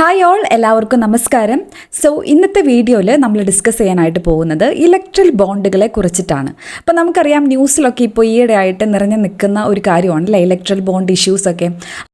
Hi all എല്ലാവർക്കും നമസ്കാരം. So ഇന്നത്തെ വീഡിയോയിൽ നമ്മൾ ഡിസ്കസ് ചെയ്യാനായിട്ട് പോകുന്നത് ഇലക്ട്രൽ ബോണ്ടുകളെ കുറിച്ചിട്ടാണ്. അപ്പോൾ നമുക്കറിയാം ന്യൂസിലൊക്കെ ഇപ്പോൾ ഈയിടെ ആയിട്ട് നിറഞ്ഞു നിൽക്കുന്ന ഒരു കാര്യമാണല്ലേ ഇലക്ട്രൽ ബോണ്ട് ഇഷ്യൂസ് ഒക്കെ.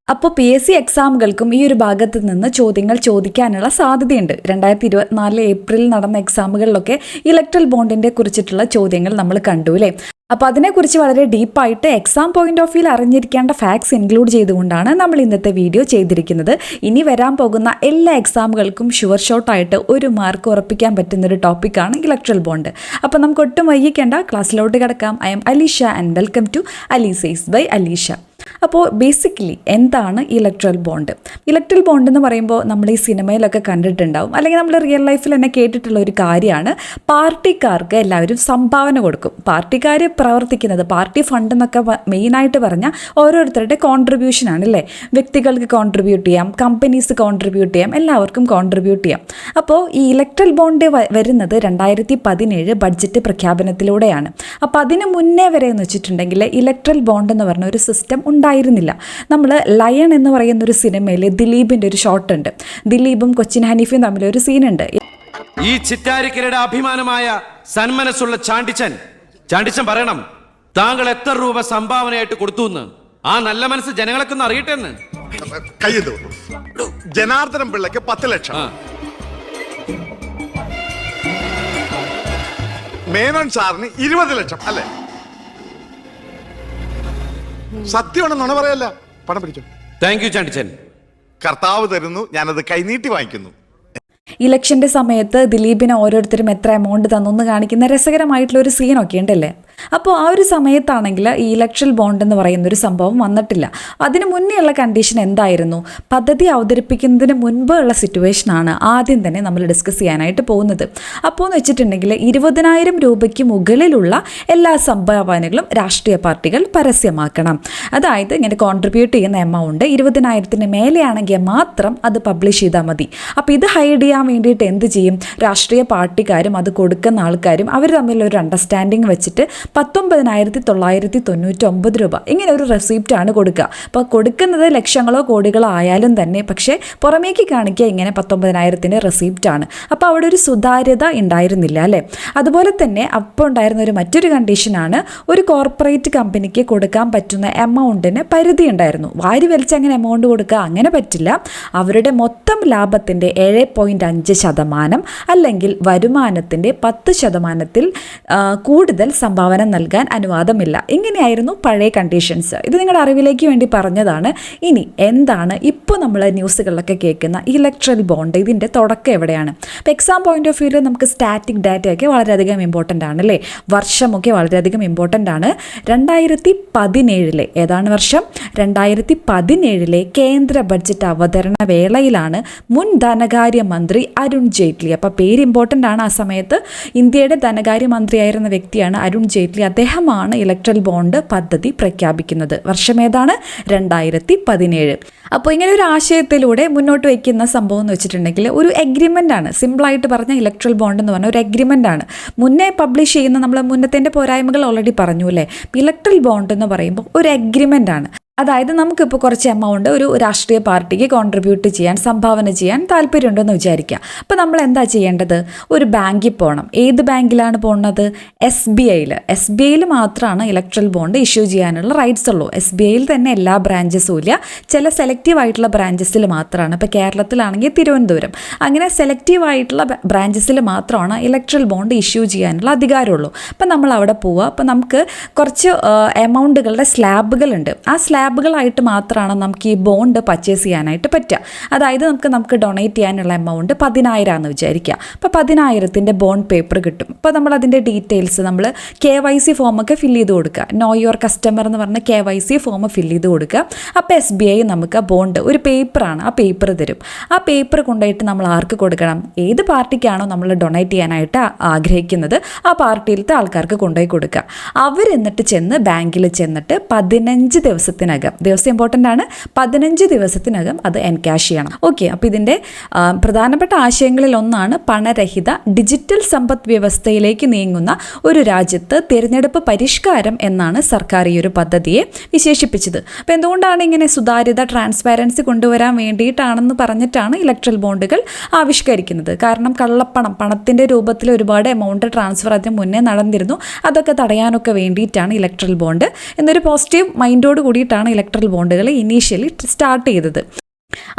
അപ്പോൾ പി എസ് സി എക്സാമുകൾക്കും ഈ ഒരു ഭാഗത്ത് നിന്ന് ചോദ്യങ്ങൾ ചോദിക്കാനുള്ള സാധ്യതയുണ്ട്. രണ്ടായിരത്തി ഇരുപത്തിനാല് ഏപ്രിലിൽ നടന്ന എക്സാമുകളിലൊക്കെ ഇലക്ട്രൽ ബോണ്ടിനെ കുറിച്ചിട്ടുള്ള ചോദ്യങ്ങൾ നമ്മൾ കണ്ടു അല്ലേ? അപ്പോൾ അതിനെക്കുറിച്ച് വളരെ ഡീപ്പായിട്ട് എക്സാം പോയിന്റ് ഓഫ് വ്യൂവിൽ അറിഞ്ഞിരിക്കേണ്ട ഫാക്ട്സ് ഇൻക്ലൂഡ് ചെയ്തുകൊണ്ടാണ് നമ്മൾ ഇന്നത്തെ വീഡിയോ ചെയ്തിരിക്കുന്നത്. ഇനി വരാൻ പോകുന്ന എല്ലാ എക്സാമുകൾക്കും ഷുവർ ഷോട്ടായിട്ട് ഒരു മാർക്ക് ഉറപ്പിക്കാൻ പറ്റുന്ന ഒരു ടോപ്പിക്കാണ് ഇലക്ട്രൽ ബോണ്ട് അപ്പോൾ നമുക്ക് ഒട്ടും വൈകിക്കേണ്ട ക്ലാസ്സിലോട്ട് കിടക്കാം. I'm Alisha and welcome to Alisize by Alisha അപ്പോൾ ബേസിക്കലി എന്താണ് ഇലക്ട്രൽ ബോണ്ട് ഇലക്ട്രൽ ബോണ്ട് എന്ന് പറയുമ്പോൾ നമ്മൾ ഈ സിനിമയിലൊക്കെ കണ്ടിട്ടുണ്ടാവും. അല്ലെങ്കിൽ നമ്മൾ റിയൽ ലൈഫിൽ തന്നെ കേട്ടിട്ടുള്ള ഒരു കാര്യമാണ്. പാർട്ടിക്കാർക്ക് എല്ലാവരും സംഭാവന കൊടുക്കും. പാർട്ടിക്കാർ പ്രവർത്തിക്കുന്നത് പാർട്ടി ഫണ്ട് എന്നൊക്കെ മെയിനായിട്ട് പറഞ്ഞാൽ ഓരോരുത്തരുടെ കോൺട്രിബ്യൂഷൻ ആണ് അല്ലേ? വ്യക്തികൾക്ക് കോൺട്രിബ്യൂട്ട് ചെയ്യാം കമ്പനീസ് കോൺട്രിബ്യൂട്ട് ചെയ്യാം എല്ലാവർക്കും കോൺട്രിബ്യൂട്ട് ചെയ്യാം. അപ്പോൾ ഈ ഇലക്ട്രൽ ബോണ്ട് വരുന്നത് രണ്ടായിരത്തി പതിനേഴ് ബഡ്ജറ്റ് പ്രഖ്യാപനത്തിലൂടെയാണ്. അപ്പോൾ അതിന് മുന്നേ വരെ എന്ന് വെച്ചിട്ടുണ്ടെങ്കിൽ ഇലക്ട്രൽ ബോണ്ട് എന്ന് പറഞ്ഞ ഒരു സിസ്റ്റം ഉണ്ടായിരുന്നില്ല. നമ്മൾ ലയൺ എന്ന് പറയുന്ന ഒരു സിനിമയിൽ ദിലീപിന്റെ ഒരു ഷോട്ട് ഉണ്ട്. ദിലീപും കൊച്ചിൻ ഹനീഫും തമ്മിൽ ഒരു സീനുണ്ട്. ഈ ചിറ്റാരിക്കരയുടെ അഭിമാനമായ സന്മനസ്സുള്ള ചാണ്ടിച്ചൻ ചാണ്ടിച്ചൻ പറയണം താങ്കൾ എത്ര രൂപ സംഭാവനയായിട്ട് കൊടുത്തു എന്ന് ആ നല്ല മനസ്സ് ജനങ്ങളൊക്കെ ഒന്ന് അറിയട്ടെ എന്ന്. കയ്യത് ജനാർദ്ദനം പിള്ളക്ക് പത്ത് ലക്ഷം. മേനോൻ സാറിന് ഇരുപത് ലക്ഷം അല്ലേ? സത്യമാണ് നുണ പറയല്ല. പണം പിടിച്ചോ. Thank you Chandichan. കർത്താവ് തരുന്നു ഞാനത് കൈനീട്ടി വാങ്ങിക്കുന്നു. ഇലക്ഷന്റെ സമയത്ത് ദിലീപിന് ഓരോരുത്തരും എത്ര എമൗണ്ട് തന്നു എന്ന് കാണിക്കുന്ന രസകരമായിട്ടുള്ള ഒരു സീനൊക്കെ ഉണ്ടല്ലേ? അപ്പോൾ ആ ഒരു സമയത്താണെങ്കിൽ ഈ ഇലക്ഷൻ ബോണ്ട് എന്ന് പറയുന്ന ഒരു സംഭവം വന്നിട്ടില്ല. അതിന് മുന്നേ ഉള്ള കണ്ടീഷൻ എന്തായിരുന്നു? പദ്ധതി അവതരിപ്പിക്കുന്നതിന് മുൻപ് ഉള്ള സിറ്റുവേഷനാണ് ആദ്യം തന്നെ നമ്മൾ ഡിസ്കസ് ചെയ്യാനായിട്ട് പോകുന്നത്. അപ്പോൾ എന്ന് വെച്ചിട്ടുണ്ടെങ്കിൽ ഇരുപതിനായിരം രൂപയ്ക്ക് മുകളിലുള്ള എല്ലാ സംഭാവനകളും രാഷ്ട്രീയ പാർട്ടികൾ പരസ്യമാക്കണം. അതായത് ഇങ്ങനെ കോൺട്രിബ്യൂട്ട് ചെയ്യുന്ന എമൗണ്ട് ഇരുപതിനായിരത്തിന് മേലെയാണെങ്കിൽ മാത്രം അത് പബ്ലിഷ് ചെയ്താൽ മതി. അപ്പോൾ ഇത് ഹൈഡ് ചെയ്യാൻ വേണ്ടിയിട്ട് എന്ത് ചെയ്യും? രാഷ്ട്രീയ പാർട്ടിക്കാരും അത് കൊടുക്കുന്ന ആൾക്കാരും അവർ തമ്മിലുള്ള ഒരു അണ്ടർസ്റ്റാൻഡിങ് വെച്ചിട്ട് പത്തൊമ്പതിനായിരത്തി തൊള്ളായിരത്തി തൊണ്ണൂറ്റി ഒമ്പത് രൂപ. ഇങ്ങനെ ഒരു റെസിപ്റ്റാണ് കൊടുക്കുക അപ്പോൾ കൊടുക്കുന്നത് ലക്ഷങ്ങളോ കോടികളോ ആയാലും തന്നെ പക്ഷേ പുറമേക്ക് കാണിക്കുക ഇങ്ങനെ പത്തൊമ്പതിനായിരത്തിന്റെ റെസിപ്റ്റാണ് അപ്പോൾ അവിടെ ഒരു സുതാര്യത ഉണ്ടായിരുന്നില്ല അല്ലേ? അതുപോലെ തന്നെ അപ്പോൾ ഉണ്ടായിരുന്ന ഒരു മറ്റൊരു കണ്ടീഷനാണ് ഒരു കോർപ്പറേറ്റ് കമ്പനിക്ക് കൊടുക്കാൻ പറ്റുന്ന എമൗണ്ടിന് പരിധി ഉണ്ടായിരുന്നു. വാരി വലിച്ച് അങ്ങനെ എമൗണ്ട് കൊടുക്കുക അങ്ങനെ പറ്റില്ല. അവരുടെ മൊത്തം ലാഭത്തിന്റെ ഏഴ് പോയിന്റ് അഞ്ച് ശതമാനം അല്ലെങ്കിൽ വരുമാനത്തിന്റെ പത്ത് ശതമാനത്തിൽ കൂടുതൽ സംഭാവന നൽകാൻ അനുവാദമില്ല. ഇങ്ങനെയായിരുന്നു പഴയ കണ്ടീഷൻസ് ഇത് നിങ്ങളുടെ അറിവിലേക്ക് വേണ്ടി പറഞ്ഞതാണ്. ഇനി എന്താണ് ഇപ്പോൾ നമ്മൾ ന്യൂസുകളിലൊക്കെ കേൾക്കുന്ന ഇലക്ട്രൽ ബോണ്ട് ഇതിന്റെ തുടക്കം എവിടെയാണ്? അപ്പോൾ എക്സാം പോയിന്റ് ഓഫ് വ്യൂവിൽ നമുക്ക് സ്റ്റാറ്റിക് ഡാറ്റയൊക്കെ വളരെയധികം ഇമ്പോർട്ടന്റ് ആണ് അല്ലേ? വർഷമൊക്കെ വളരെയധികം ഇമ്പോർട്ടന്റ് ആണ്. രണ്ടായിരത്തി പതിനേഴിലെ ഏതാണ് വർഷം? രണ്ടായിരത്തി പതിനേഴിലെ കേന്ദ്ര ബഡ്ജറ്റ് അവതരണ വേളയിലാണ് മുൻ ധനകാര്യ മന്ത്രി അരുൺ ജെയ്റ്റ്ലി. അപ്പോൾ പേര് ഇമ്പോർട്ടന്റ് ആണ് ആ സമയത്ത്. ഇന്ത്യയുടെ ധനകാര്യമന്ത്രിയായിരുന്ന വ്യക്തിയാണ് അരുൺ ജെയ്റ്റ്ലി. അദ്ദേഹമാണ് ഇലക്ട്രൽ ബോണ്ട് പദ്ധതി പ്രഖ്യാപിക്കുന്നത്. വർഷമേതാണ് രണ്ടായിരത്തി പതിനേഴ് അപ്പോൾ ഇങ്ങനെ ഒരു ആശയത്തിലൂടെ മുന്നോട്ട് വയ്ക്കുന്ന സംഭവം എന്ന് വെച്ചിട്ടുണ്ടെങ്കിൽ ഒരു എഗ്രിമെന്റ് ആണ്. സിമ്പിളായിട്ട് പറഞ്ഞ ഇലക്ട്രൽ ബോണ്ട് എന്ന് പറഞ്ഞ ഒരു എഗ്രിമെന്റ് ആണ്. മുന്നേ പബ്ലിഷ് ചെയ്യുന്ന നമ്മൾ മുന്നത്തിന്റെ പോരായ്മകൾ ഓൾറെഡി പറഞ്ഞു അല്ലേ? ഇലക്ട്രൽ ബോണ്ട് എന്ന് പറയുമ്പോൾ ഒരു എഗ്രിമെന്റ് ആണ്. അതായത് നമുക്കിപ്പോൾ കുറച്ച് എമൗണ്ട് ഒരു രാഷ്ട്രീയ പാർട്ടിക്ക് കോൺട്രിബ്യൂട്ട് ചെയ്യാൻ സംഭാവന ചെയ്യാൻ താല്പര്യമുണ്ടെന്ന് വിചാരിക്കുക. അപ്പോൾ നമ്മൾ എന്താ ചെയ്യേണ്ടത്? ഒരു ബാങ്കിൽ പോകണം ഏത് ബാങ്കിലാണ് പോകുന്നത് എസ് ബി ഐയിൽ എസ് ബി ഐയിൽ മാത്രമാണ് ഇലക്ട്രൽ ബോണ്ട് ഇഷ്യൂ ചെയ്യാനുള്ള റൈറ്റ്സ് ഉള്ളൂ. എസ് ബി ഐയിൽ തന്നെ എല്ലാ ബ്രാഞ്ചസും ഇല്ല. ചില സെലക്റ്റീവ് ആയിട്ടുള്ള ബ്രാഞ്ചസിൽ മാത്രമാണ് ഇപ്പോൾ കേരളത്തിലാണെങ്കിൽ തിരുവനന്തപുരം. അങ്ങനെ സെലക്റ്റീവ് ആയിട്ടുള്ള ബ്രാഞ്ചസിൽ മാത്രമാണ് ഇലക്ട്രൽ ബോണ്ട് ഇഷ്യൂ ചെയ്യാനുള്ള അധികാരമുള്ളൂ. അപ്പോൾ നമ്മൾ അവിടെ പോവുക അപ്പോൾ നമുക്ക് കുറച്ച് എമൗണ്ടുകളുടെ സ്ലാബുകളുണ്ട് ആ സ്ലാബുകളായിട്ട് മാത്രമാണ് നമുക്ക് ഈ ബോണ്ട് പർച്ചേസ് ചെയ്യാനായിട്ട് പറ്റുക അതായത് നമുക്ക് നമുക്ക് ഡൊണേറ്റ് ചെയ്യാനുള്ള എമൗണ്ട് പതിനായിരം എന്ന് വിചാരിക്കുക അപ്പോൾ പതിനായിരത്തിന്റെ ബോണ്ട് പേപ്പർ കിട്ടും. അപ്പോൾ നമ്മൾ അതിന്റെ ഡീറ്റെയിൽസ് നമ്മൾ കെ വൈ സി ഫോമൊക്കെ ഫില്ല് ചെയ്ത് കൊടുക്കുക നോ യുവർ കസ്റ്റമർ എന്ന് പറഞ്ഞ K Y C form fill ചെയ്ത് കൊടുക്കുക അപ്പോൾ എസ് ബി ഐ നമുക്ക് ബോണ്ട് ഒരു പേപ്പറാണ് ആ പേപ്പർ തരും. ആ പേപ്പർ കൊണ്ടുപോയിട്ട് നമ്മൾ ആർക്ക് കൊടുക്കണം? ഏത് പാർട്ടിക്കാണോ നമ്മൾ ഡൊണേറ്റ് ചെയ്യാനായിട്ട് ആഗ്രഹിക്കുന്നത് ആ പാർട്ടിയിലത്തെ ആൾക്കാർക്ക് കൊണ്ടുപോയി കൊടുക്കുക അവർ എന്നിട്ട് ചെന്ന് ബാങ്കിൽ ചെന്നിട്ട് പതിനഞ്ച് ദിവസത്തിനകം ദിവസത്തിനകം. ദിവസം ഇമ്പോർട്ടന്റ് ആണ്. പതിനഞ്ച് ദിവസത്തിനകം അത് എൻകാഷ് ചെയ്യണം. ഓക്കെ അപ്പോൾ ഇതിന്റെ പ്രധാനപ്പെട്ട ആശയങ്ങളിൽ ഒന്നാണ് പണരഹിത ഡിജിറ്റൽ സമ്പദ് വ്യവസ്ഥയിലേക്ക് നീങ്ങുന്ന ഒരു രാജ്യത്ത് തിരഞ്ഞെടുപ്പ് പരിഷ്കാരം എന്നാണ് സർക്കാർ ഈ ഒരു പദ്ധതിയെ വിശേഷിപ്പിച്ചത്. അപ്പോൾ എന്തുകൊണ്ടാണ് ഇങ്ങനെ സുതാര്യത ട്രാൻസ്പാരൻസി കൊണ്ടുവരാൻ വേണ്ടിയിട്ടാണെന്ന് പറഞ്ഞിട്ടാണ് ഇലക്ട്രൽ ബോണ്ടുകൾ ആവിഷ്കരിക്കുന്നത്? കാരണം കള്ളപ്പണം പണത്തിന്റെ രൂപത്തിൽ ഒരുപാട് എമൗണ്ട് ട്രാൻസ്ഫർ അതിന് മുന്നേ നടന്നിരുന്നു. അതൊക്കെ തടയാനൊക്കെ വേണ്ടിയിട്ടാണ് ഇലക്ട്രൽ ബോണ്ട് എന്നൊരു പോസിറ്റീവ് മൈൻഡോട് കൂടിയിട്ടാണ് ഇലക്ട്രൽ ബോണ്ടുകൾ ഇനീഷ്യലി സ്റ്റാർട്ട് ചെയ്തത്.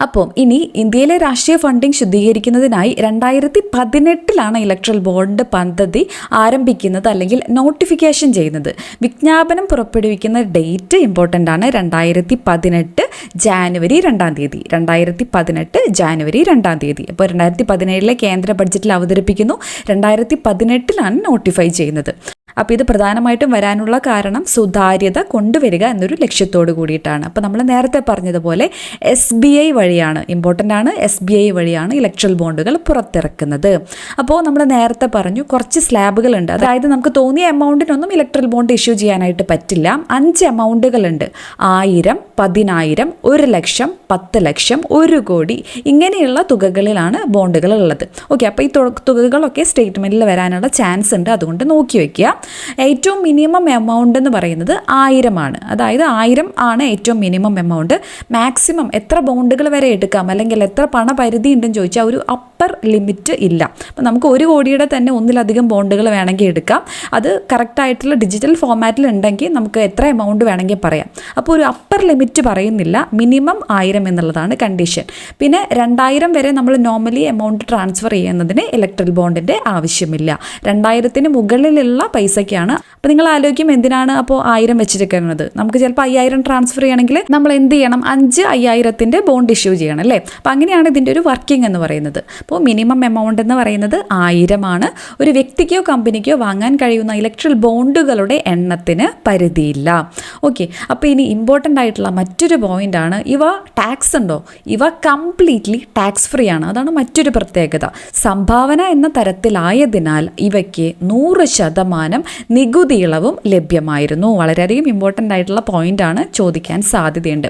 അപ്പോൾ ഇനി ഇന്ത്യയിലെ രാഷ്ട്രീയ ഫണ്ടിംഗ് ശുദ്ധീകരിക്കുന്നതിനായി രണ്ടായിരത്തി പതിനെട്ടിലാണ് ഇലക്ട്രൽ ബോർഡ് പദ്ധതി ആരംഭിക്കുന്നത് അല്ലെങ്കിൽ നോട്ടിഫിക്കേഷൻ ചെയ്യുന്നത്. വിജ്ഞാപനം പുറപ്പെടുവിക്കുന്ന ഡേറ്റ് ഇമ്പോർട്ടന്റ് ആണ് രണ്ടായിരത്തി പതിനെട്ട് ജാനുവരി രണ്ടാം തീയതി. രണ്ടായിരത്തി പതിനെട്ട് ജാനുവരി രണ്ടാം തീയതി. അപ്പോൾ രണ്ടായിരത്തി പതിനേഴിലെ കേന്ദ്ര ബഡ്ജറ്റിൽ അവതരിപ്പിക്കുന്നു. രണ്ടായിരത്തി പതിനെട്ടിലാണ് നോട്ടിഫൈ ചെയ്യുന്നത്. അപ്പോൾ ഇത് പ്രധാനമായിട്ടും വരാനുള്ള കാരണം സുതാര്യത കൊണ്ടുവരിക എന്നൊരു ലക്ഷ്യത്തോട് കൂടിയിട്ടാണ്. അപ്പോൾ നമ്മൾ നേരത്തെ പറഞ്ഞതുപോലെ എസ് ബി ഐ വഴിയാണ് ഇമ്പോർട്ടന്റ് ആണ് എസ് ബി ഐ വഴിയാണ് ഇലക്ട്രൽ ബോണ്ടുകൾ പുറത്തിറക്കുന്നത്. അപ്പോൾ നമ്മൾ നേരത്തെ പറഞ്ഞു കുറച്ച് സ്ലാബുകളുണ്ട് അതായത് നമുക്ക് തോന്നിയ എമൗണ്ടിനൊന്നും ഇലക്ട്രൽ ബോണ്ട് ഇഷ്യൂ ചെയ്യാനായിട്ട് പറ്റില്ല. അഞ്ച് എമൗണ്ടുകളുണ്ട് ആയിരം പതിനായിരം ഒരു ലക്ഷം പത്ത് ലക്ഷം ഒരു കോടി ഇങ്ങനെയുള്ള തുകകളിലാണ് ബോണ്ടുകൾ ഉള്ളത്. ഓക്കെ അപ്പോൾ ഈ തുകകളൊക്കെ സ്റ്റേറ്റ്മെന്റിൽ വരാനുള്ള ചാൻസ് ഉണ്ട്. അതുകൊണ്ട് നോക്കി വയ്ക്കുക ഏറ്റവും മിനിമം എമൗണ്ട് എന്ന് പറയുന്നത് ആയിരമാണ്. അതായത് ആയിരം ആണ് ഏറ്റവും മിനിമം എമൗണ്ട് മാക്സിമം എത്ര ബോണ്ടുകൾ വരെ എടുക്കാം. അല്ലെങ്കിൽ എത്ര പണപരിധി ഉണ്ടെന്ന് ചോദിച്ചാൽ ഒരു അപ്പർ ലിമിറ്റ് ഇല്ല. അപ്പം നമുക്ക് ഒരു കോടിയുടെ തന്നെ ഒന്നിലധികം ബോണ്ടുകൾ വേണമെങ്കിൽ എടുക്കാം. അത് കറക്റ്റായിട്ടുള്ള ഡിജിറ്റൽ ഫോമാറ്റിൽ ഉണ്ടെങ്കിൽ നമുക്ക് എത്ര എമൗണ്ട് വേണമെങ്കിൽ പറയാം. അപ്പോൾ ഒരു അപ്പർ ലിമിറ്റ് പറയുന്നില്ല. മിനിമം ആയിരം എന്നുള്ളതാണ് കണ്ടീഷൻ പിന്നെ രണ്ടായിരം വരെ നമ്മൾ നോർമലി എമൗണ്ട് ട്രാൻസ്ഫർ ചെയ്യുന്നതിന് ഇലക്ട്രൽ ബോണ്ടിന്റെ ആവശ്യമില്ല. രണ്ടായിരത്തിന് മുകളിലുള്ള പൈസയ്ക്കാണ്. അപ്പോൾ നിങ്ങൾ ആലോചിക്കും എന്തിനാണ് അപ്പോൾ ആയിരം വെച്ചിരിക്കുന്നത്? നമുക്ക് ചിലപ്പോൾ അയ്യായിരം ട്രാൻസ്ഫർ ചെയ്യണമെങ്കിൽ നമ്മൾ എന്ത് ചെയ്യണം? അഞ്ച് അയ്യായിരത്തിന്റെ ബോണ്ട് ഇഷ്യൂ ചെയ്യണം അല്ലേ? അപ്പോൾ അങ്ങനെയാണ് ഇതിന്റെ ഒരു വർക്കിംഗ് എന്ന് പറയുന്നത്. അപ്പോൾ മിനിമം എമൗണ്ട് എന്ന് പറയുന്നത് ആയിരമാണ്. ഒരു വ്യക്തിക്കോ കമ്പനിക്കോ വാങ്ങാൻ കഴിയുന്ന ഇലക്ട്രൽ ബോണ്ടുകളുടെ എണ്ണത്തിന് പരിധിയില്ല. ഓക്കെ അപ്പോൾ ഇനി ഇമ്പോർട്ടന്റ് ആയിട്ടുള്ള മറ്റൊരു പോയിന്റ് ആണ്. ഇവ ടാക്സ് ഉണ്ടോ? ഇവ കംപ്ലീറ്റ്ലി ടാക്സ് ഫ്രീ ആണ്. അതാണ് മറ്റൊരു പ്രത്യേകത. സംഭാവന എന്ന തരത്തിലായതിനാൽ ഇവയ്ക്ക് നൂറ് ശതമാനം നികുതി ഇളവും ലഭ്യമായിരുന്നു. വളരെയധികം ഇമ്പോർട്ടന്റ് ആയിട്ടുള്ള പോയിന്റ് ആണ്. ചോദിക്കാൻ സാധ്യതയുണ്ട്.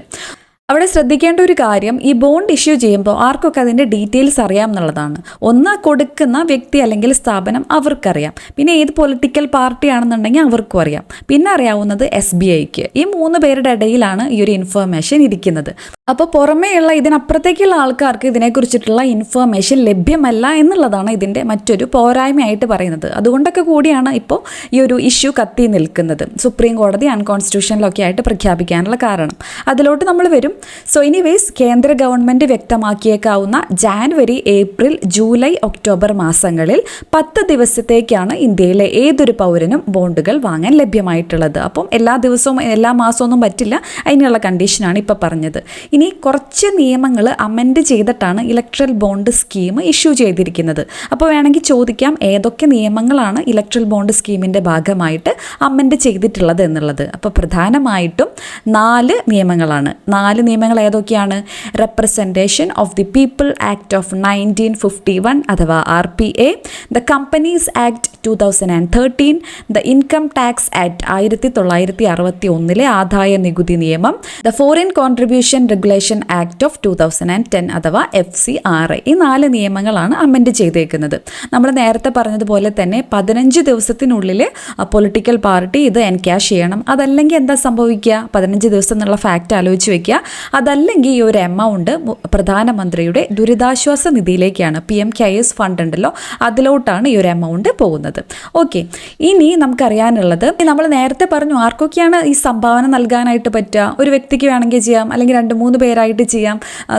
അവിടെ ശ്രദ്ധിക്കേണ്ട ഒരു കാര്യം ഈ ബോണ്ട് ഇഷ്യൂ ചെയ്യുമ്പോൾ ആർക്കൊക്കെ അതിന്റെ ഡീറ്റെയിൽസ് അറിയാം എന്നുള്ളതാണ്. ഒന്ന് കൊടുക്കുന്ന വ്യക്തി അല്ലെങ്കിൽ സ്ഥാപനം അവർക്കറിയാം. പിന്നെ ഏത് പൊളിറ്റിക്കൽ പാർട്ടി ആണെന്നുണ്ടെങ്കിൽ അവർക്കും അറിയാം. പിന്നെ അറിയാവുന്നത് എസ് ബി ഐക്ക് ഈ മൂന്ന് പേരുടെ ഇടയിലാണ് ഈ ഒരു ഇൻഫർമേഷൻ ഇരിക്കുന്നത്. അപ്പോൾ പുറമേയുള്ള ഇതിനപ്പുറത്തേക്കുള്ള ആൾക്കാർക്ക് ഇതിനെക്കുറിച്ചിട്ടുള്ള ഇൻഫർമേഷൻ ലഭ്യമല്ല എന്നുള്ളതാണ് ഇതിന്റെ മറ്റൊരു പോരായ്മയായിട്ട് പറയുന്നത്. അതുകൊണ്ടൊക്കെ കൂടിയാണ് ഇപ്പോൾ ഈ ഒരു ഇഷ്യൂ കത്തി നിൽക്കുന്നത്. സുപ്രീം കോടതി അൺകോൺസ്റ്റിറ്റ്യൂഷനിലൊക്കെ ആയിട്ട് പ്രഖ്യാപിക്കാനുള്ള കാരണം. അതിലോട്ട് നമ്മൾ വരും. സോ എനിവേസ് കേന്ദ്ര ഗവൺമെന്റ് വ്യക്തമാക്കിയേക്കാവുന്ന ജാനുവരി ഏപ്രിൽ ജൂലൈ ഒക്ടോബർ മാസങ്ങളിൽ പത്ത് ദിവസത്തേക്കാണ് ഇന്ത്യയിലെ ഏതൊരു പൗരനും ബോണ്ടുകൾ വാങ്ങാൻ ലഭ്യമായിട്ടുള്ളത്. അപ്പം എല്ലാ ദിവസവും എല്ലാ മാസമൊന്നും പറ്റില്ല. അതിനുള്ള കണ്ടീഷനാണ് ഇപ്പോൾ പറഞ്ഞത്. ഇനി കുറച്ച് നിയമങ്ങൾ അമെൻഡ് ചെയ്തിട്ടാണ് ഇലക്ട്രൽ ബോണ്ട് സ്കീം ഇഷ്യൂ ചെയ്തിരിക്കുന്നത്. അപ്പോൾ വേണമെങ്കിൽ ചോദിക്കാം ഏതൊക്കെ നിയമങ്ങളാണ് ഇലക്ട്രൽ ബോണ്ട് സ്കീമിന്റെ ഭാഗമായിട്ട് അമെൻഡ് ചെയ്തിട്ടുള്ളത് എന്നുള്ളത്. അപ്പോൾ പ്രധാനമായിട്ടും നാല് നിയമങ്ങളാണ്. നാല് നിയമങ്ങൾ ഏതൊക്കെയാണ്? Representation of the people act of nineteen fifty one അഥവാ R P A the companies act two thousand and thirteen the income tax act ആയിരത്തി തൊള്ളായിരത്തി അറുപത്തി ഒന്നിലെ ആദായ നികുതി നിയമം the foreign contribution regulation act of two thousand and ten അഥവാ F C R ഈ നാല് നിയമങ്ങളാണ് അമെൻഡ് ചെയ്തേക്കുന്നത്. നമ്മൾ നേരത്തെ പറഞ്ഞതുപോലെ തന്നെ പതിനഞ്ച് ദിവസത്തിനുള്ളിൽ പൊളിറ്റിക്കൽ പാർട്ടി ഇത് എൻക്യാഷ് ചെയ്യണം. അതല്ലെങ്കിൽ എന്താ സംഭവിക്കുക? പതിനഞ്ച് ദിവസം എന്നുള്ള ഫാക്റ്റ് ആലോചിച്ച് വെക്കുക. അതല്ലെങ്കിൽ ഈ ഒരു എമൗണ്ട് പ്രധാനമന്ത്രിയുടെ ദുരിതാശ്വാസ നിധിയിലേക്കാണ് P M K S fund ഉണ്ടല്ലോ അതിലോട്ടാണ് ഈ ഒരു എമൗണ്ട് പോകുന്നത്. ഓക്കെ ഇനി നമുക്കറിയാനുള്ളത് നമ്മൾ നേരത്തെ പറഞ്ഞു ആർക്കൊക്കെയാണ് ഈ സംഭാവന നൽകാനായിട്ട് പറ്റുക? ഒരു വ്യക്തിക്ക് വേണമെങ്കിൽ ചെയ്യാം അല്ലെങ്കിൽ രണ്ട് മൂന്ന് പേരായിട്ട് ചെയ്യാം.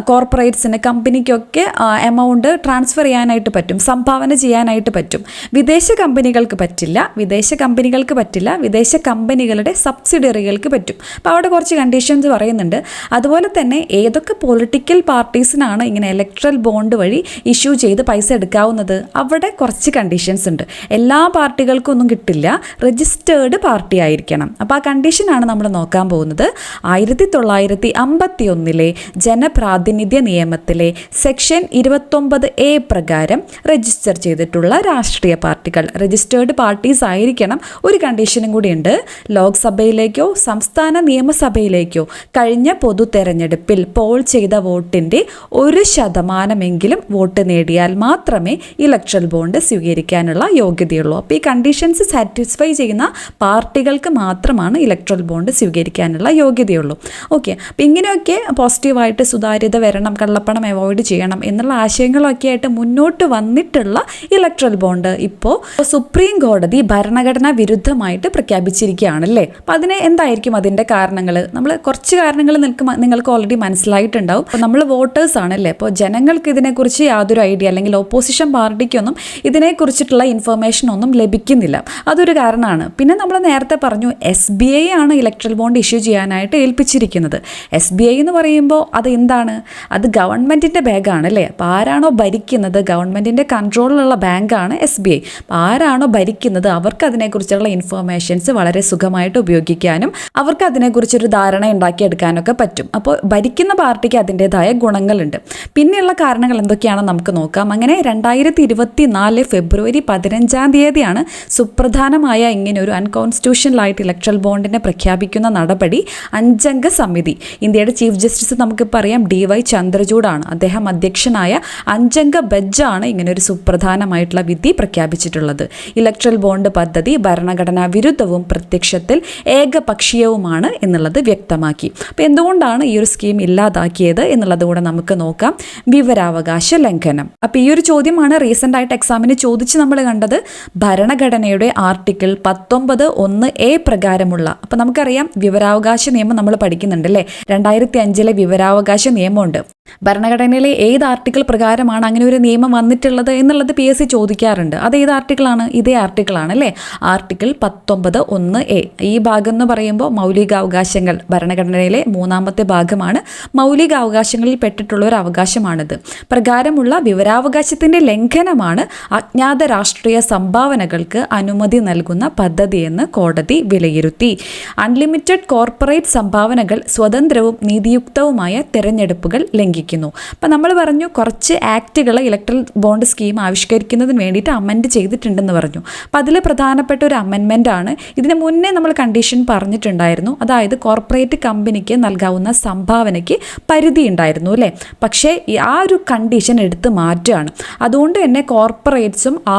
കോർപ്പറേറ്റ്സിന് കമ്പനിക്കൊക്കെ എമൗണ്ട് ട്രാൻസ്ഫർ ചെയ്യാനായിട്ട് പറ്റും സംഭാവന ചെയ്യാനായിട്ട് പറ്റും. വിദേശ കമ്പനികൾക്ക് പറ്റില്ല വിദേശ കമ്പനികൾക്ക് പറ്റില്ല വിദേശ കമ്പനികളുടെ സബ്സിഡറികൾക്ക് പറ്റും. അപ്പോൾ അവിടെ കുറച്ച് കണ്ടീഷൻസ് പറയുന്നുണ്ട്. അതുപോലെ തന്നെ ഏതൊക്കെ പൊളിറ്റിക്കൽ പാർട്ടീസിനാണ് ഇങ്ങനെ ഇലക്ട്രൽ ബോണ്ട് വഴി ഇഷ്യൂ ചെയ്ത് പൈസ എടുക്കാവുന്നത്? അവിടെ കുറച്ച് കണ്ടീഷൻസ് ഉണ്ട്. എല്ലാ പാർട്ടികൾക്കും ഒന്നും കിട്ടില്ല. രജിസ്റ്റേർഡ് പാർട്ടി ആയിരിക്കണം. അപ്പോൾ ആ കണ്ടീഷനാണ് നമ്മൾ നോക്കാൻ പോകുന്നത്. ആയിരത്തി തൊള്ളായിരത്തി അമ്പത്തി ഒന്നിലെ ജനപ്രാതിനിധ്യ നിയമത്തിലെ സെക്ഷൻ ഇരുപത്തൊമ്പത് എ പ്രകാരം രജിസ്റ്റർ ചെയ്തിട്ടുള്ള രാഷ്ട്രീയ പാർട്ടികൾ രജിസ്റ്റേർഡ് പാർട്ടീസ് ആയിരിക്കണം. ഒരു കണ്ടീഷനും കൂടിയുണ്ട് ലോക്സഭയിലേക്കോ സംസ്ഥാന നിയമസഭയിലേക്കോ കഴിഞ്ഞ പൊതു തെരഞ്ഞെടുപ്പിൽ പോൾ ചെയ്ത വോട്ടിന്റെ ഒരു ശതമാനമെങ്കിലും വോട്ട് നേടിയാൽ മാത്രമേ ഇലക്ട്രൽ ബോണ്ട് സ്വീകരിക്കാനുള്ള യോഗ്യതയുള്ളൂ. അപ്പോൾ ഈ കണ്ടീഷൻസ് സാറ്റിസ്ഫൈ ചെയ്യുന്ന പാർട്ടികൾക്ക് മാത്രമാണ് ഇലക്ട്രൽ ബോണ്ട് സ്വീകരിക്കാനുള്ള യോഗ്യതയുള്ളൂ. ഓക്കെ. അപ്പം ഇങ്ങനെയൊക്കെ പോസിറ്റീവായിട്ട് സുതാര്യത വരണം കള്ളപ്പണം അവോയ്ഡ് ചെയ്യണം എന്നുള്ള ആശയങ്ങളൊക്കെ ആയിട്ട് മുന്നോട്ട് വന്നിട്ടുള്ള ഇലക്ട്രൽ ബോണ്ട് ഇപ്പോൾ സുപ്രീം കോടതി ഭരണഘടനാ വിരുദ്ധമായിട്ട് പ്രഖ്യാപിച്ചിരിക്കുകയാണ് അല്ലേ അപ്പം അതിന് എന്തായിരിക്കും അതിന്റെ കാരണങ്ങൾ നമ്മൾ കുറച്ച് കാരണങ്ങൾ മ- നിങ്ങൾക്ക് ഓൾറെഡി മനസ്സിലായിട്ടുണ്ടാവും. അപ്പോൾ നമ്മൾ വോട്ടേഴ്സ് ആണല്ലേ? അപ്പോൾ ജനങ്ങൾക്ക് ഇതിനെക്കുറിച്ച് യാതൊരു ഐഡിയ അല്ലെങ്കിൽ ഓപ്പോസിഷൻ പാർട്ടിക്കൊന്നും ഇതിനെക്കുറിച്ചിട്ടുള്ള ഇൻഫർമേഷൻ ഒന്നും ലഭിക്കുന്നില്ല. അതൊരു കാരണമാണ്. പിന്നെ നമ്മൾ നേരത്തെ പറഞ്ഞു എസ് ബി ഐ ആണ് ഇലക്ട്രൽ ബോണ്ട് ഇഷ്യൂ ചെയ്യാനായിട്ട് ഏൽപ്പിച്ചിരിക്കുന്നത്. എസ് ബി ഐ എന്ന് പറയുമ്പോൾ അത് എന്താണ്? അത് ഗവൺമെന്റിന്റെ ബാങ്കാണ് അല്ലേ അപ്പോൾ ആരാണോ ഭരിക്കുന്നത്? ഗവൺമെന്റിന്റെ കൺട്രോളിലുള്ള ബാങ്കാണ് എസ് ബി ഐ അപ്പോൾ ആരാണോ ഭരിക്കുന്നത്? അവർക്ക് അതിനെക്കുറിച്ചുള്ള ഇൻഫർമേഷൻസ് വളരെ സുഖമായിട്ട് ഉപയോഗിക്കാനും അവർക്ക് അതിനെക്കുറിച്ചൊരു ധാരണ ഉണ്ടാക്കിയെടുക്കാനൊക്കെ പറ്റും. അപ്പോൾ ഭരിക്കുന്ന പാർട്ടിക്ക് അതിന്റേതായ ഗുണങ്ങളുണ്ട്. പിന്നെയുള്ള കാരണങ്ങൾ എന്തൊക്കെയാണെന്ന് നമുക്ക് നോക്കാം. അങ്ങനെ രണ്ടായിരത്തി ഇരുപത്തി നാല് ഫെബ്രുവരി പതിനഞ്ചാം തീയതിയാണ് സുപ്രധാനമായ ഇങ്ങനെ ഒരു അൺകോൺസ്റ്റിറ്റ്യൂഷണലായിട്ട് ഇലക്ട്രൽ ബോണ്ടിനെ പ്രഖ്യാപിക്കുന്ന നടപടി അഞ്ചംഗ സമിതി. ഇന്ത്യയുടെ ചീഫ് ജസ്റ്റിസ് നമുക്കിപ്പോൾ അറിയാം ഡി വൈ ചന്ദ്രചൂഡാണ്. അദ്ദേഹം അധ്യക്ഷനായ അഞ്ചംഗ ബെഞ്ചാണ് ഇങ്ങനെ ഒരു സുപ്രധാനമായിട്ടുള്ള വിധി പ്രഖ്യാപിച്ചിട്ടുള്ളത്. ഇലക്ട്രൽ ബോണ്ട് പദ്ധതി ഭരണഘടനാ വിരുദ്ധവും പ്രത്യക്ഷത്തിൽ ഏകപക്ഷീയവുമാണ് എന്നുള്ളത് വ്യക്തമാക്കി. അപ്പോൾ എന്തുകൊണ്ടാണ് ഈ ഒരു സ്കീം ഇല്ലാതാക്കിയത് എന്നുള്ളത് കൂടെ നമുക്ക് നോക്കാം. വിവരാവകാശ ലംഘനം. അപ്പോൾ ഈ ഒരു ചോദ്യമാണ് റീസെന്റ് ആയിട്ട് എക്സാമിന് ചോദിച്ച് നമ്മൾ കണ്ടത്. ഭരണഘടനയുടെ ആർട്ടിക്കിൾ പത്തൊമ്പത് ഒന്ന് എ പ്രകാരമുള്ള. അപ്പോൾ നമുക്കറിയാം വിവരാവകാശ നിയമം നമ്മൾ പഠിക്കുന്നുണ്ട് അല്ലേ? രണ്ടായിരത്തി അഞ്ചിലെ വിവരാവകാശ നിയമമുണ്ട്. ഭരണഘടനയിലെ ഏത് ആർട്ടിക്കിൾ പ്രകാരമാണ് അങ്ങനെ ഒരു നിയമം വന്നിട്ടുള്ളത് എന്നുള്ളത് പി എസ് സി ചോദിക്കാറുണ്ട്. അത് ഏത് ആർട്ടിക്കിളാണ് ഇതേ ആർട്ടിക്കിളാണ് അല്ലേ? ആർട്ടിക്കിൾ പത്തൊമ്പത് ഒന്ന് എ. ഈ ഭാഗം എന്ന് പറയുമ്പോൾ മൗലികാവകാശങ്ങൾ ഭരണഘടനയിലെ മൂന്നാമത്തെ ഭാഗമാണ്. മൗലികാവകാശങ്ങളിൽ പെട്ടിട്ടുള്ള ഒരു അവകാശമാണിത്. പ്രകാരമുള്ള വിവരാവകാശത്തിന്റെ ലംഘനമാണ് അജ്ഞാത രാഷ്ട്രീയ സംഭാവനകൾക്ക് അനുമതി നൽകുന്ന പദ്ധതിയെന്ന് കോടതി വിലയിരുത്തി. അൺലിമിറ്റഡ് കോർപ്പറേറ്റ് സംഭാവനകൾ സ്വതന്ത്രവും നീതിയുക്തവുമായ തിരഞ്ഞെടുപ്പുകൾ ലംഘിക്കുന്നു അപ്പം നമ്മൾ പറഞ്ഞു കുറച്ച് ആക്റ്റുകൾ ഇലക്ട്രൽ ബോണ്ട് സ്കീം ആവിഷ്കരിക്കുന്നതിന് വേണ്ടിയിട്ട് അമെൻഡ് ചെയ്തിട്ടുണ്ടെന്ന് പറഞ്ഞു. അപ്പം അതിൽ പ്രധാനപ്പെട്ട ഒരു അമെൻമെന്റ് ആണ്. ഇതിന് മുന്നേ നമ്മൾ കണ്ടീഷൻ പറഞ്ഞിട്ടുണ്ടായിരുന്നു. അതായത് കോർപ്പറേറ്റ് കമ്പനിക്ക് നൽകാവുന്ന സംഭാവനയ്ക്ക് പരിധി ഉണ്ടായിരുന്നു അല്ലേ? പക്ഷേ ആ ഒരു കണ്ടീഷൻ എടുത്ത് മാറ്റുകയാണ്. അതുകൊണ്ട് തന്നെ കോർപ്പറേറ്റ്സും ആ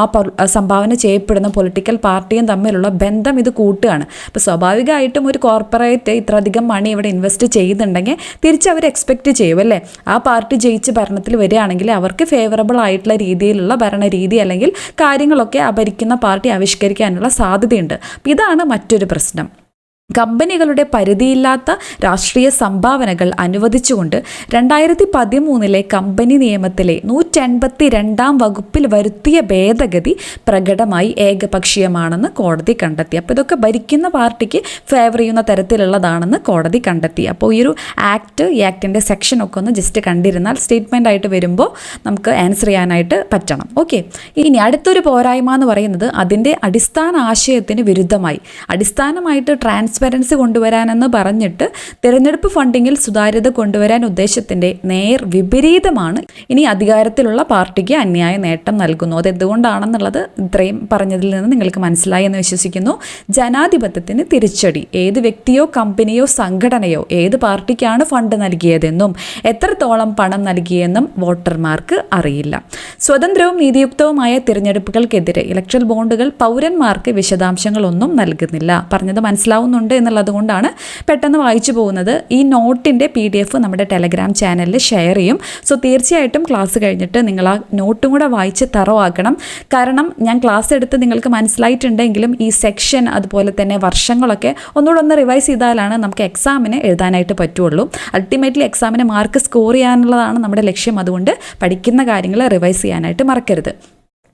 സംഭാവന ചെയ്യപ്പെടുന്ന പൊളിറ്റിക്കൽ പാർട്ടിയും തമ്മിലുള്ള ബന്ധം ഇത് കൂട്ടുകയാണ്. അപ്പോൾ സ്വാഭാവികമായിട്ടും ഒരു കോർപ്പറേറ്റ് ഇത്രയധികം മണി ഇവിടെ ഇൻവെസ്റ്റ് ചെയ്യുന്നുണ്ടെങ്കിൽ തിരിച്ച് അവർ എക്സ്പെക്റ്റ് ചെയ്യും അല്ലേ? ആ പാർട്ടി ജയിച്ച് ഭരണത്തിൽ വരികയാണെങ്കിൽ അവർക്ക് ഫേവറബിൾ ആയിട്ടുള്ള രീതിയിലുള്ള ഭരണരീതി അല്ലെങ്കിൽ കാര്യങ്ങളൊക്കെ ആ ഭരിക്കുന്ന പാർട്ടി ആവിഷ്കരിക്കാനുള്ള സാധ്യതയുണ്ട്. ഇതാണ് മറ്റൊരു പ്രശ്നം. കമ്പനികളുടെ പരിധിയില്ലാത്ത രാഷ്ട്രീയ സംഭാവനകൾ അനുവദിച്ചുകൊണ്ട് രണ്ടായിരത്തി പതിമൂന്നിലെ കമ്പനി നിയമത്തിലെ നൂറ്റൻപത്തി രണ്ടാം വകുപ്പിൽ വരുത്തിയ ഭേദഗതി പ്രകടമായി ഏകപക്ഷീയമാണെന്ന് കോടതി കണ്ടെത്തി. അപ്പോൾ ഇതൊക്കെ ഭരിക്കുന്ന പാർട്ടിക്ക് ഫേവർ ചെയ്യുന്ന തരത്തിലുള്ളതാണെന്ന് കോടതി കണ്ടെത്തി. അപ്പോൾ ഈ ഒരു ആക്ട് ഈ ആക്ടിന്റെ സെക്ഷനൊക്കെ ഒന്ന് ജസ്റ്റ് കണ്ടിരുന്നാൽ സ്റ്റേറ്റ്മെന്റ് ആയിട്ട് വരുമ്പോൾ നമുക്ക് ആൻസർ ചെയ്യാനായിട്ട് പറ്റണം. ഓക്കെ ഇനി അടുത്തൊരു പോരായ്മ എന്ന് പറയുന്നത് അതിന്റെ അടിസ്ഥാന ആശയത്തിന് വിരുദ്ധമായി. അടിസ്ഥാനമായിട്ട് ട്രാൻസ്പെറൻസി കൊണ്ടുവരാനെന്ന് പറഞ്ഞിട്ട് തിരഞ്ഞെടുപ്പ് ഫണ്ടിങ്ങിൽ സുതാര്യത കൊണ്ടുവരാൻ ഉദ്ദേശത്തിന്റെ നേർ വിപരീതമാണ് ഇനി അധികാരത്തിലുള്ള പാർട്ടിക്ക് അന്യായ നേട്ടം നൽകുന്നു. അത് എന്തുകൊണ്ടാണെന്നുള്ളത് ഇത്രയും പറഞ്ഞതിൽ നിന്ന് നിങ്ങൾക്ക് മനസ്സിലായി എന്ന് വിശ്വസിക്കുന്നു. ജനാധിപത്യത്തിന് തിരിച്ചടി. ഏത് വ്യക്തിയോ കമ്പനിയോ സംഘടനയോ ഏത് പാർട്ടിക്കാണ് ഫണ്ട് നൽകിയതെന്നും എത്രത്തോളം പണം നൽകിയെന്നും വോട്ടർമാർക്ക് അറിയില്ല. സ്വതന്ത്രവും നീതിയുക്തവുമായ തിരഞ്ഞെടുപ്പുകൾക്കെതിരെ ഇലക്ട്രൽ ബോണ്ടുകൾ പൗരന്മാർക്ക് വിശദാംശങ്ങളൊന്നും നൽകുന്നില്ല. പറഞ്ഞത് മനസ്സിലാവുന്നുണ്ട്? എന്നുള്ളത് കൊണ്ടാണ് പെട്ടെന്ന് വായിച്ചു പോകുന്നത്. ഈ നോട്ടിന്റെ പി ഡി എഫ് നമ്മുടെ ടെലഗ്രാം ചാനലിൽ ഷെയർ ചെയ്യും. സോ തീർച്ചയായിട്ടും ക്ലാസ് കഴിഞ്ഞിട്ട് നിങ്ങൾ ആ നോട്ടും കൂടെ വായിച്ച് തറവാക്കണം. കാരണം ഞാൻ ക്ലാസ് എടുത്ത് നിങ്ങൾക്ക് മനസ്സിലായിട്ടുണ്ടെങ്കിലും ഈ സെക്ഷൻ അതുപോലെ തന്നെ വർഷങ്ങളൊക്കെ ഒന്നുകൂടെ ഒന്ന് റിവൈസ് ചെയ്താലാണ് നമുക്ക് എക്സാമിന് എഴുതാനായിട്ട് പറ്റുള്ളൂ. അൾട്ടിമേറ്റ്ലി എക്സാമിന് മാർക്ക് സ്കോർ ചെയ്യാനുള്ളതാണ് നമ്മുടെ ലക്ഷ്യം. അതുകൊണ്ട് പഠിക്കുന്ന കാര്യങ്ങൾ റിവൈസ് ചെയ്യാനായിട്ട് മറക്കരുത്.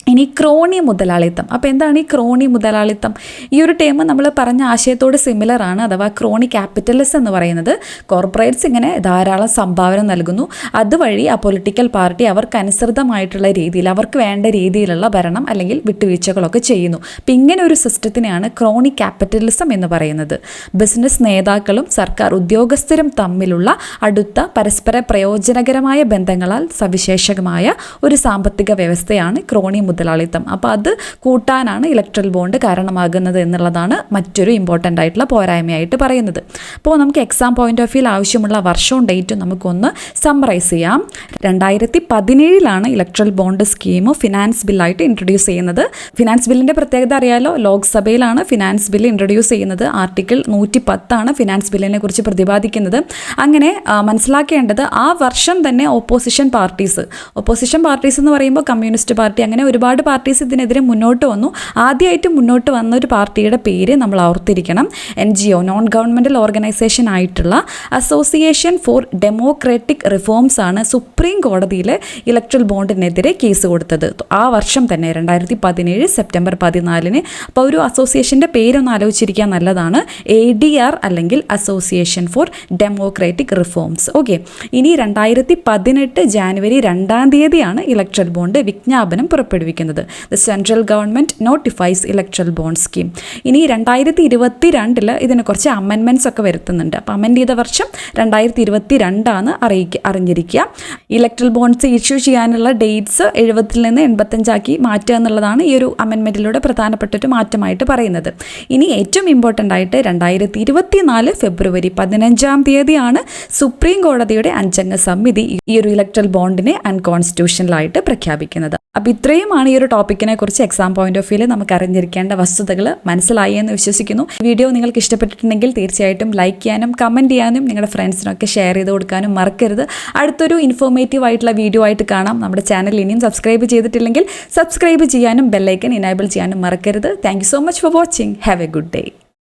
ഇനി ക്രോണി മുതലാളിത്തം. അപ്പോൾ എന്താണ് ഈ ക്രോണി മുതലാളിത്തം? ഈ ഒരു ടേം നമ്മൾ പറഞ്ഞ ആശയത്തോട് സിമിലർ ആണ് അഥവാ ക്രോണി ക്യാപിറ്റലിസം എന്ന് പറയുന്നത്. കോർപ്പറേറ്റ്സ് ഇങ്ങനെ ധാരാളം സംഭാവന നൽകുന്നു. അതുവഴി ആ പൊളിറ്റിക്കൽ പാർട്ടി അവർക്ക് അനുസൃതമായിട്ടുള്ള രീതിയിൽ അവർക്ക് വേണ്ട രീതിയിലുള്ള ഭരണം അല്ലെങ്കിൽ വിട്ടുവീഴ്ചകളൊക്കെ ചെയ്യുന്നു. അപ്പം ഇങ്ങനെ ഒരു സിസ്റ്റത്തിനെയാണ് ക്രോണി ക്യാപിറ്റലിസം എന്ന് പറയുന്നത്. ബിസിനസ് നേതാക്കളും സർക്കാർ ഉദ്യോഗസ്ഥരും തമ്മിലുള്ള അടുത്ത പരസ്പര പ്രയോജനകരമായ ബന്ധങ്ങളാൽ സവിശേഷമായ ഒരു സാമ്പത്തിക വ്യവസ്ഥയാണ് ക്രോണി മുതലാളിത്തം അപ്പോൾ അത് കൂട്ടാനാണ് ഇലക്ട്രൽ ബോണ്ട് കാരണമാകുന്നത് എന്നുള്ളതാണ് മറ്റൊരു ഇമ്പോർട്ടന്റ് ആയിട്ടുള്ള പോരായ്മയായിട്ട് പറയുന്നത്. അപ്പോൾ നമുക്ക് എക്സാം പോയിന്റ് ഓഫ് വ്യൂ ആവശ്യമുള്ള വർഷവും ഡേറ്റും നമുക്കൊന്ന് സമ്മറൈസ് ചെയ്യാം. രണ്ടായിരത്തി പതിനേഴിലാണ് ഇലക്ട്രൽ ബോണ്ട് സ്കീം ഫിനാൻസ് ബില്ലായിട്ട് ഇൻട്രൊഡ്യൂസ് ചെയ്യുന്നത്. ഫിനാൻസ് ബില്ലിന്റെ പ്രത്യേകത അറിയാലോ? ലോക്സഭയിലാണ് ഫിനാൻസ് ബില്ല് ഇൻട്രൊഡ്യൂസ് ചെയ്യുന്നത്. ആർട്ടിക്കിൾ നൂറ്റി പത്താണ് ഫിനാൻസ് ബില്ലിനെ കുറിച്ച് പ്രതിപാദിക്കുന്നത്. അങ്ങനെ മനസ്സിലാക്കേണ്ടത് ആ വർഷം തന്നെ ഓപ്പോസിഷൻ പാർട്ടീസ് ഓപ്പോസിഷൻ പാർട്ടീസ് എന്ന് പറയുമ്പോൾ കമ്മ്യൂണിസ്റ്റ് പാർട്ടി അങ്ങനെ ഒരുപാട് പാർട്ടീസ് ഇതിനെതിരെ മുന്നോട്ട് വന്നു. ആദ്യമായിട്ട് മുന്നോട്ട് വന്ന ഒരു പാർട്ടിയുടെ പേര് നമ്മൾ ഓർത്തിരിക്കണം. N G O non governmental organisation ആയിട്ടുള്ള അസോസിയേഷൻ ഫോർ ഡെമോക്രാറ്റിക് റിഫോംസ് ആണ് സുപ്രീം കോടതിയിൽ ഇലക്ട്രൽ ബോണ്ടിനെതിരെ കേസ് കൊടുത്തത്. ആ വർഷം തന്നെ രണ്ടായിരത്തി പതിനേഴ് സെപ്റ്റംബർ പതിനാലിന്. അപ്പോൾ ഒരു അസോസിയേഷന്റെ പേരൊന്ന് ആലോചിച്ചിരിക്കാൻ നല്ലതാണ്. എ ഡി ആർ അല്ലെങ്കിൽ association for democratic reforms okay ഇനി രണ്ടായിരത്തി പതിനെട്ട് ജാനുവരി രണ്ടാം തീയതിയാണ് ഇലക്ട്രൽ ബോണ്ട് വിജ്ഞാപനം പുറപ്പെടുവിക്കുന്നത്. The central government notifies electoral bond scheme ഇനി രണ്ടായിരത്തി ഇരുപത്തി രണ്ടിൽ ഇതിന് കുറച്ച് അമെൻമെന്റ്സ് ഒക്കെ വരുത്തുന്നുണ്ട്. അപ്പോൾ അമെൻഡ് ചെയ്ത വർഷം രണ്ടായിരത്തി ഇരുപത്തി രണ്ടാണ് അറിയിക്കുക അറിഞ്ഞിരിക്കുക ഇലക്ട്രൽ ബോണ്ട്സ് ഇഷ്യൂ ചെയ്യാനുള്ള ഡേറ്റ്സ് എഴുപത്തിൽ നിന്ന് എൺപത്തഞ്ചാക്കി മാറ്റുക എന്നുള്ളതാണ് ഈ ഒരു അമെൻമെന്റിലൂടെ പ്രധാനപ്പെട്ട ഒരു മാറ്റമായിട്ട് പറയുന്നത്. ഇനി ഏറ്റവും ഇമ്പോർട്ടന്റ് ആയിട്ട് രണ്ടായിരത്തി ഇരുപത്തി നാല് ഫെബ്രുവരി പതിനഞ്ചാം തീയതിയാണ് സുപ്രീം കോടതിയുടെ അഞ്ചംഗ സമിതി ഈ ഒരു ഇലക്ട്രൽ ബോണ്ടിനെ അൺകോൺസ്റ്റിറ്റ്യൂഷണലായിട്ട് പ്രഖ്യാപിക്കുന്നത്. അപ്പോൾ ഇത്രയുമാണ് ഈ ഒരു ടോപ്പിക്കിനെ കുറിച്ച് എക്സാം പോയിന്റ് ഓഫ് വ്യൂവിൽ നമുക്ക് അറിഞ്ഞിരിക്കേണ്ട വസ്തുതകൾ മനസ്സിലായി എന്ന് വിശ്വസിക്കുന്നു. വീഡിയോ നിങ്ങൾക്ക് ഇഷ്ടപ്പെട്ടിട്ടുണ്ടെങ്കിൽ തീർച്ചയായിട്ടും ലൈക്ക് ചെയ്യാനും കമന്റ് ചെയ്യാനും നിങ്ങളുടെ ഫ്രണ്ട്സിനൊക്കെ ഷെയർ ചെയ്ത് കൊടുക്കാനും മറക്കരുത്. അടുത്തൊരു ഇൻഫോർമേറ്റീവ് ആയിട്ടുള്ള വീഡിയോ ആയിട്ട് കാണാം. നമ്മുടെ ചാനൽ ഇനിയും സബ്സ്ക്രൈബ് ചെയ്തിട്ടില്ലെങ്കിൽ സബ്സ്ക്രൈബ് ചെയ്യാനും ബെല്ലൈക്കൻ ഇനേബിൾ ചെയ്യാനും മറക്കരുത്. Thank so much for watching have a good day